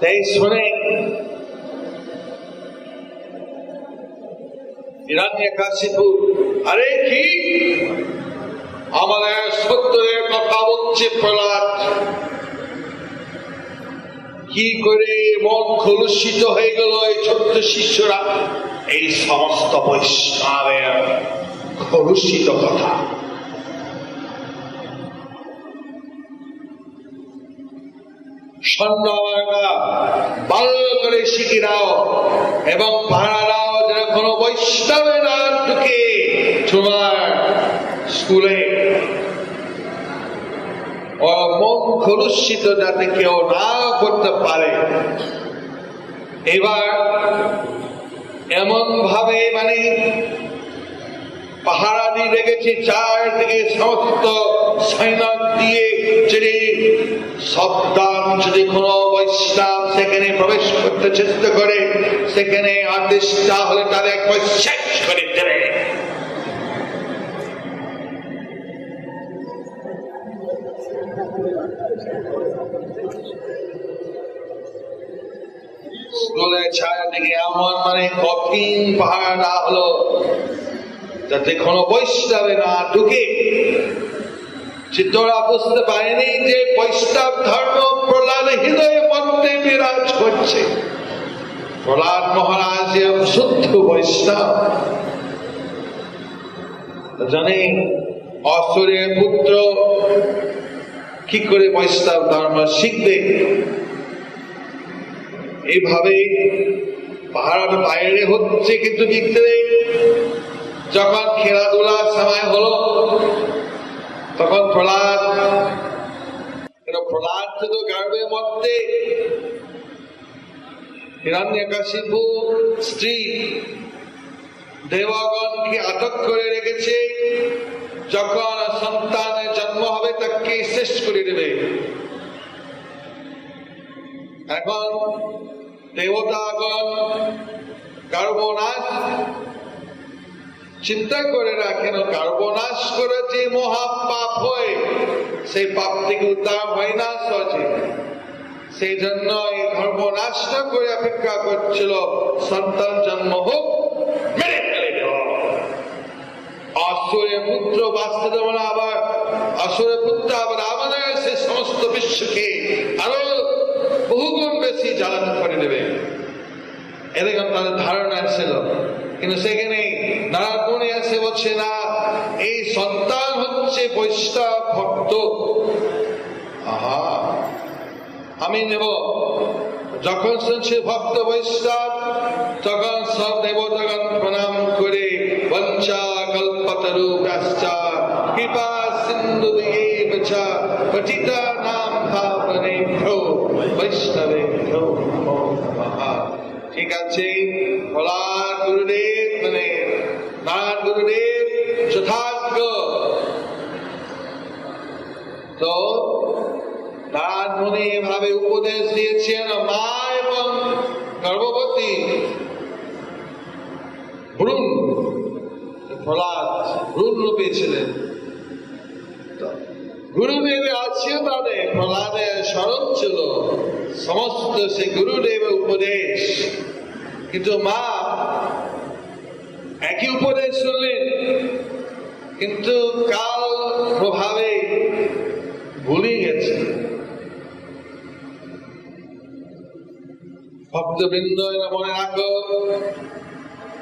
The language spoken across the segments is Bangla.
তাই আরে কি? সত্যের কথা প্রহ্লাদ। কি করে মন কলুষিত হয়ে গেল এই ছোট্ট শিষ্যরা? এই সমস্ত বৈষ্ণবের কলুষিত কথা। সন্ন্যবাররা করে এবং পাহারা দাও যেন কোনো বৈষ্ণবে না ঢুকে তোমার স্কুলে। মন যাতে কেউ না করতে পারে। এবার এমন ভাবে মানে পাহারা দিয়ে রেখেছে চারদিকে সমস্ত সৈন্য দিয়ে যদি সাবধান যদি কোনো বৈষ্ণব সেখানে প্রবেশ করতে চেষ্টা করে, সেখানে আদেশটা হলে তাদের একবার শেষ করে দেবে। স্কুলের চারিদিকে এমন মানে কঠিন পাহাড়া হলো। যাতে কোনো বৈষ্ণবে না ঢুকে চিত্তরা বুঝতে পারেনি যে বৈষ্ণব ধর্ম প্রহ্লাদ হৃদয়ে মধ্যে বিরাজ করছে। প্রহ্লাদ মহারাজ শুদ্ধ বৈষ্ণব। জানে, অসুরের পুত্র কি করে বৈষ্ণব ধর্ম শিখবে? এইভাবে পাহাড় বাইরে হচ্ছে কিন্তু ভিতরে। যখন খেলাধুলার সময় হলো তখন প্রহ্লাদ প্রহ্লাদ তো গর্বের মধ্যে হিরণ্যকাশিপু স্ত্রী দেবগণকে আটক করে রেখেছে। যখন সন্তানের জন্ম হবে, তাকে শেষ করে দেবে। এখন দেবতাগণ গর্বনাশ চিন্তা করে রাখেন গর্বনাশ করে যে মহা পাপ হয়, সেই পাপ থেকে উদ্ধার হয় না সহজে। সেই জন্য এই ধর্ম নাশটা করে অপেক্ষা করছিল, সন্তান জন্ম হোক পুত্র বাঁচতে দেব না আবার অসুরের পুত্র আবার আমাদের সে সমস্ত বিশ্বকে আরও বহুগুণ বেশি জ্বালানো করে দেবে। এরকম তাদের ধারণা ছিল কিন্তু সেখানে নারায়ণী এসে বলছে, না এই সন্তান হচ্ছে বৈষ্ণব ভক্ত। আহা, আমি নেব। যখন শুনছে ভক্ত বৈষ্ণব, তখন সব দেবতাগণ প্রণাম করে বঞ্চা কল্পতরু ব্যস্তা কৃপা সিন্ধু পতিতা নাম ভাবনে বৈষ্ণবে। ঠিক আছে, বলা গুরুদেব মানে নারায়ণ গুরুদেব যথাজ্ঞ তো নারায়ণ মুনি এভাবে উপদেশ দিয়েছেন মা এবং গর্ভবতী। ভ্রূণ প্রহ্লাদ ভ্রূণ রূপে ছিলেন। তো গুরুদেবের আশীর্বাদে প্রহ্লাদের স্মরণ ছিল। সমস্ত সে গুরুদেবের উপদেশ। কিন্তু মা একই উপদেশ শুনলেন, কিন্তু কাল প্রভাবে ভুলে ভক্তবৃন্দ মনে রাখো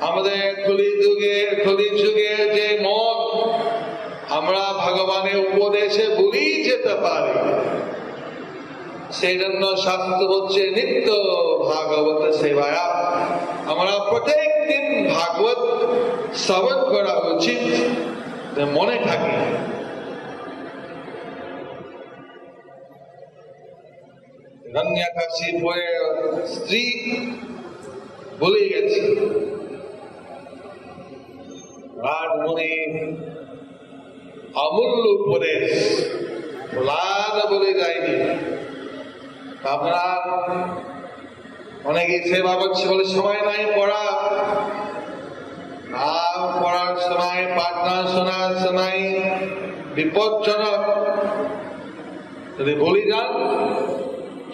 আমাদের কলি যুগে কলি যুগে যে মন, আমরা ভগবানের উপদেশে ভুলেই যেতে পারি। সেই জন্য শাস্ত্র হচ্ছে নিত্য ভাগবত সেবায়া আমরা প্রত্যেক দিন ভাগবত শ্রবণ করা উচিত মনে থাকে। রণ্যাকাশী বইয়ের স্ত্রী বলে গেছে। রাজমণি অমূল্য উপদেশ প্রহ্লাদ বলে যায়নি। আমরা অনেকে সেবা করছে বলে, সময় নাই পড়া। নাম পড়ার সময় পাটনা শোনার সময় বিপজ্জনক। যদি বলি যান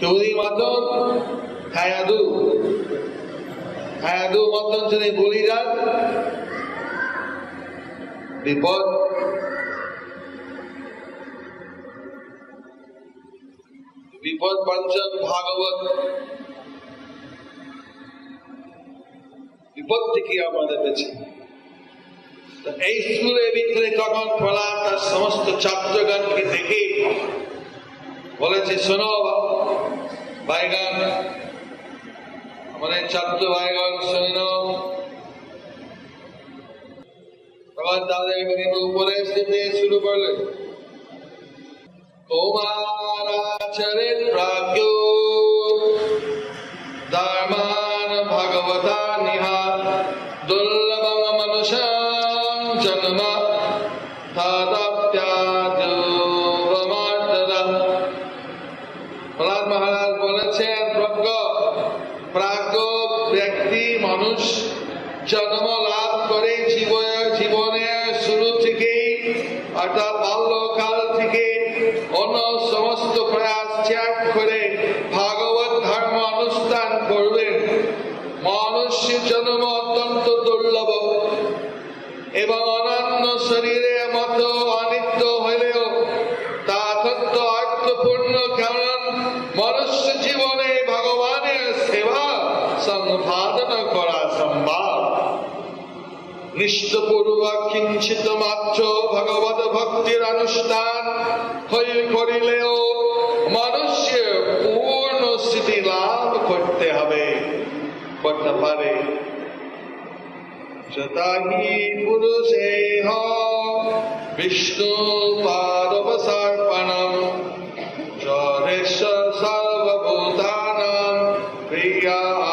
চৌধুরী মাতন খায়াদু খায়াদু মতন যদি বলি যান বিপদ। বিপদ পঞ্চম ভাগবত। বিপদ থেকে আমাদের তো এই স্কুলের ভিতরে তখন প্রহ্লাদ তার সমস্ত ছাত্রগণকে দেখে বলেছে, শোনো ভাইগান আমাদের ছাত্র শুনে নাও তখন তাদের কিন্তু উপদেশ দিতে শুরু করলেন। তোমার আচরিত প্রাজ্ঞ ধর্মান ভগবতা নিহা দুর্লভম মনুষাং জন্ম দাদাপ্যাজমার্দদা অর্থাৎ বাল্যকাল থেকে। অন্য সমস্ত প্রয়াস ত্যাগ করে ভাগবত ধর্ম অনুষ্ঠান করবেন মানুষের জন্ম অত্যন্ত দুর্লভ। এবং অনন্য শরীরের মতো অনিত্য হলেও তা অত্যন্ত অর্থপূর্ণ, কারণ মনুষ্য জীবনে ভগবানের সেবা সম্পাদন করা সম্ভব। নিষ্ঠপূর্বক কিঞ্চিত মাত্র ভক্তির অনুষ্ঠান হয়ে করিলেও মানুষের পূর্ণ স্থিতি লাভ করতে হবে, করতে পারে। বিষ্ণু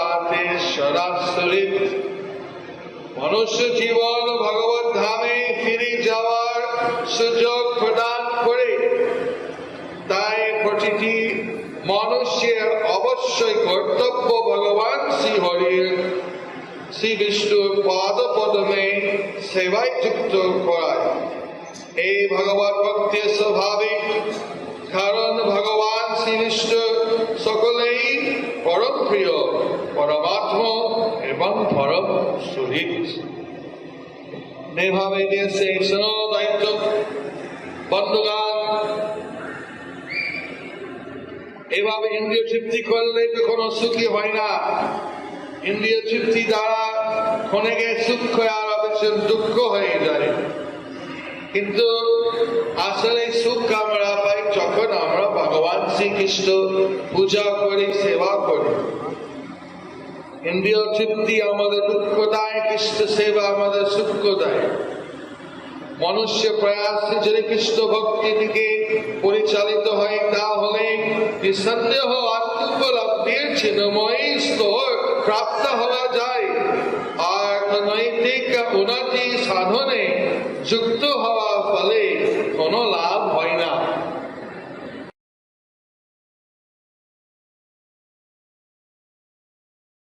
আতেশ্বরাশ্বরিত মনুষ্য জীবন প্রতিটি মানুষের অবশ্যই কর্তব্য ভগবান শ্রী হরির শ্রী বিষ্ণুর পাদ পদমে সেবায় যুক্ত করায়। এই ভগবত ভক্তির স্বাভাবিক কারণ ভগবান শ্রী বিষ্ণু সকলেই পরম প্রিয়, পরমাত্ম এবং পরম সুহিত এভাবে দেশে শোনো দায়িত্ব। বন্ধুগান এভাবে ইন্দ্রিয় তৃপ্তি করলে তো কোনো সুখী হয় না। ইন্দ্রিয় তৃপ্তি দ্বারা ক্ষণেকে সুখ আর দুঃখ হয়ে যায়। কিন্তু আসলে সুখ আমরা পাই যখন আমরা ভগবান শ্রীকৃষ্ণ পূজা করি, সেবা করি। ইন্দ্রিয় তৃপ্তি আমাদের দুঃখ দেয়, কৃষ্ণ সেবা আমাদের সুখ দেয়। মনুষ্য প্রয়াসে যদি কৃষ্ণ ভক্তি দিকে পরিচালিত হয়, তাহলে নিঃসন্দেহ আত্মোপলব্ধির ছিন্নময়ী স্তর প্রাপ্ত হওয়া যায়। আর নৈতিক উন্নতি সাধনে যুক্ত হওয়া